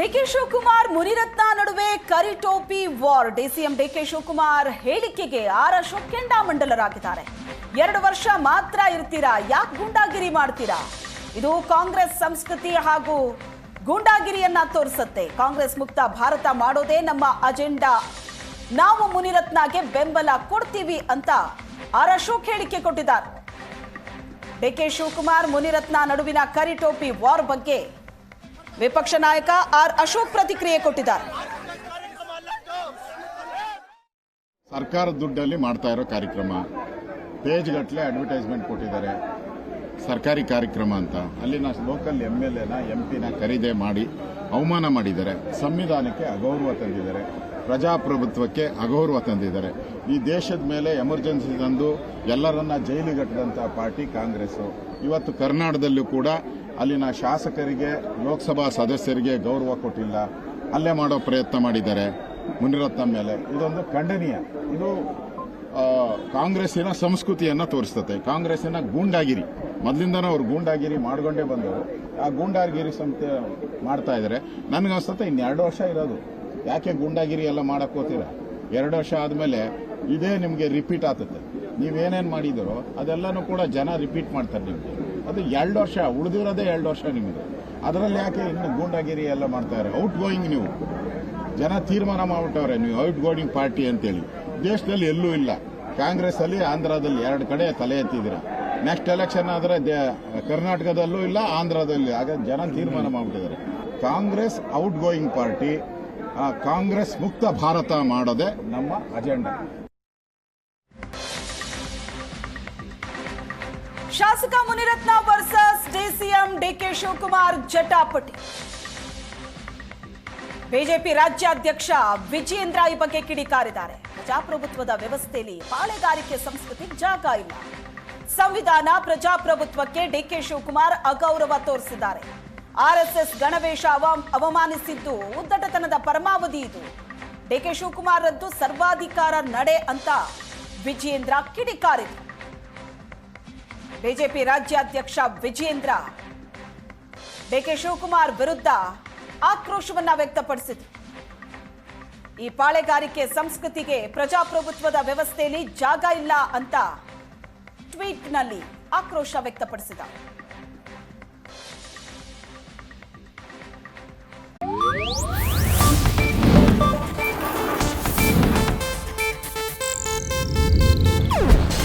DK Shivakumar Munirathna ನಡುವೆ ಕರಿಟೋಪಿ war. DCM DK Shivakumar ಹೇಳಿಕೆಗೆ ಆರ್ ಅಶೋಕ್ ಕೆಂಡಾಮಂಡಲರಾಗಿದ್ದಾರೆ ಎರಡು ವರ್ಷ ಮಾತ್ರ ಇರ್ತೀರಾ? ಯಾಕೆ ಗೂಂಡಾಗಿರಿ ಮಾಡ್ತೀರಾ? ಇದು ಕಾಂಗ್ರೆಸ್ ಸಂಸ್ಕೃತಿ ಹಾಗೂ ಗೂಂಡಾಗಿರಿಯನ್ನ ತೋರಿಸುತ್ತೆ. ಕಾಂಗ್ರೆಸ್ ಮುಕ್ತ ಭಾರತ ಮಾಡೋದೇ ನಮ್ಮ ಅಜೆಂಡಾ. ನಾವು ಮುನಿರತ್ನಗೆ ಬೆಂಬಲ ಕೊಡ್ತೀವಿ ಅಂತ ಆರ್ ಅಶೋಕ್ ಹೇಳಿಕೆ ಕೊಟ್ಟಿದ್ದಾರೆ. ಡಿಕೆ ಶಿವಕುಮಾರ್ ಮುನಿರತ್ನ ನಡುವಿನ ಕರಿಟೋಪಿ ವಾರ್ ಬಗ್ಗೆ ವಿಪಕ್ಷ ನಾಯಕ ಆರ್ ಅಶೋಕ್ ಪ್ರತಿಕ್ರಿಯೆ ಕೊಟ್ಟಿದ್ದಾರೆ. ಸರ್ಕಾರದ ದುಡ್ಡಲ್ಲಿ ಮಾಡ್ತಾ ಇರೋ ಕಾರ್ಯಕ್ರಮ ಪೇಜ್ ಗಟ್ಟಲೆ ಅಡ್ವರ್ಟೈಸ್ಮೆಂಟ್ ಕೊಟ್ಟಿದ್ದಾರೆ. ಸರ್ಕಾರಿ ಕಾರ್ಯಕ್ರಮ ಅಂತ. ಅಲ್ಲಿನ ಲೋಕಲ್ ಎಂ ಎಲ್ ಎನ ಎಂ ಪಿನ ಖರೀದಿ ಮಾಡಿ, ಅವಮಾನ ಮಾಡಿದ್ದಾರೆ. ಸಂವಿಧಾನಕ್ಕೆ ಅಗೌರವ ತಂದಿದ್ದಾರೆ. ಪ್ರಜಾಪ್ರಭುತ್ವಕ್ಕೆ ಅಗೌರವ ತಂದಿದ್ದಾರೆ. ಈ ದೇಶದ ಮೇಲೆ ಎಮರ್ಜೆನ್ಸಿ ತಂದು, ಎಲ್ಲರನ್ನ ಜೈಲಿಗಟ್ಟದಂತಹ ಪಾರ್ಟಿ ಕಾಂಗ್ರೆಸ್ ಇವತ್ತು ಕರ್ನಾಟಕದಲ್ಲೂ ಕೂಡ ಅಲ್ಲಿನ ಶಾಸಕರಿಗೆ, ಲೋಕಸಭಾ ಸದಸ್ಯರಿಗೆ ಗೌರವ ಕೊಟ್ಟಿಲ್ಲ. ಅಲ್ಲೇ ಮಾಡೋ ಪ್ರಯತ್ನ ಮಾಡಿದ್ದಾರೆ ಮುನಿರತ್ನ ಮೇಲೆ. ಇದೊಂದು ಖಂಡನೀಯ. ಇದು ಕಾಂಗ್ರೆಸ್ಸಿನ ಸಂಸ್ಕೃತಿಯನ್ನು ತೋರಿಸ್ತತೆ ಕಾಂಗ್ರೆಸ್ಸಿನ ಗೂಂಡಾಗಿರಿ. ಮೊದಲಿಂದನೂ ಅವ್ರು ಗೂಂಡಾಗಿರಿ ಮಾಡ್ಕೊಂಡೇ ಬಂದರು ಆ ಗೂಂಡಾಗಿರಿ ಸಂತೆ ಮಾಡ್ತಾ ಇದ್ದಾರೆ. ನನಗನ್ಸುತ್ತೆ ಇನ್ನೆರಡು ವರ್ಷ ಇರೋದು. ಯಾಕೆ ಗೂಂಡಾಗಿರಿ ಎಲ್ಲ ಮಾಡಕ್ ಹೋಗ್ತೀರಾ? ಎರಡು ವರ್ಷ ಆದಮೇಲೆ ಇದೇ ನಿಮಗೆ ರಿಪೀಟ್ ಆಗ್ತದೆ. ನೀವೇನೇನು ಮಾಡಿದರೋ ಅದೆಲ್ಲನೂ ಕೂಡ ಜನ ರಿಪೀಟ್ ಮಾಡ್ತಾರೆ ನಿಮಗೆ. ಅದು ಎರಡು ವರ್ಷ, ಉಳಿದಿರೋದೇ ಎರಡು ವರ್ಷ ನಿಮಗೆ. ಅದರಲ್ಲಿ ಯಾಕೆ ಇನ್ನು ಗೂಂಡಾಗಿರಿ ಎಲ್ಲ ಮಾಡ್ತಾರೆ ಔಟ್ ಗೋಯಿಂಗ್ ನೀವು. ಜನ ತೀರ್ಮಾನ ಮಾಡ್ಬಿಟ್ಟವ್ರೆ ನೀವು ಔಟ್ ಗೋಯಿಂಗ್ ಪಾರ್ಟಿ ಅಂತೇಳಿ. ದೇಶದಲ್ಲಿ ಎಲ್ಲೂ ಇಲ್ಲ. ಕಾಂಗ್ರೆಸ್ ಅಲ್ಲಿ ಆಂಧ್ರದಲ್ಲಿ ಎರಡು ಕಡೆ ತಲೆ ಎತ್ತಿದ್ದೀರ? ನೆಕ್ಸ್ಟ್ ಎಲೆಕ್ಷನ್ ಆದ್ರೆ ಕರ್ನಾಟಕದಲ್ಲೂ ಇಲ್ಲ, ಆಂಧ್ರದಲ್ಲಿ. ಆಗ ಜನ ತೀರ್ಮಾನ ಮಾಡ್ಬಿಟ್ಟಿದ್ದಾರೆ. Congress out going party Congress ಮುಕ್ತ ಭಾರತ ಮಾಡೋದೇ ನಮ್ಮ ಅಜೆಂಡಾ ಶಾಸಕ Munirathna versus DCM DK Shivakumar ಜಟಾಪಟಿ. BJP ರಾಜ್ಯಾಧ್ಯಕ್ಷ ವಿಜಯೇಂದ್ರ ಈ ಬಗ್ಗೆ ಕಿಡಿಕಾರಿದ್ದಾರೆ ಪ್ರಜಾಪ್ರಭುತ್ವದ ವ್ಯವಸ್ಥೆಯಲ್ಲಿ ಪಾಳೆಗಾರಿಕೆ ಸಂಸ್ಕೃತಿ ಜಾಗ ಇಲ್ಲ. ಸಂವಿಧಾನ ಪ್ರಜಾಪ್ರಭುತ್ವಕ್ಕೆ ಡಿಕೆ ಶಿವಕುಮಾರ್ ಅಗೌರವ ತೋರಿಸಿದ್ದಾರೆ. ಆರ್ಎಸ್ಎಸ್ ಗಣವೇಶ ಅವ- ಅವಮಾನಿಸಿದ್ದು ಉದ್ದಟತನದ ಪರಮಾವಧಿ ಇದು. ಡಿಕೆ ಶಿವಕುಮಾರ್ ರದ್ದು ಸರ್ವಾಧಿಕಾರ ನಡೆ ಅಂತ ವಿಜಯೇಂದ್ರ ಕಿಡಿಕಾರಿದರು ಬಿಜೆಪಿ ರಾಜ್ಯಾಧ್ಯಕ್ಷ ವಿಜೇಂದ್ರ ಡಿಕೆ ಶಿವಕುಮಾರ್ ವಿರುದ್ಧ ಆಕ್ರೋಶವನ್ನ ವ್ಯಕ್ತಪಡಿಸಿದರು. ಈ ಪಾಳೆಗಾರಿಕೆ ಸಂಸ್ಕೃತಿಗೆ ಪ್ರಜಾಪ್ರಭುತ್ವದ ವ್ಯವಸ್ಥೆಯಲ್ಲಿ ಜಾಗ ಇಲ್ಲ ಅಂತ ಟ್ವೀಟ್ನಲ್ಲಿ ಆಕ್ರೋಶ ವ್ಯಕ್ತಪಡಿಸಿದ.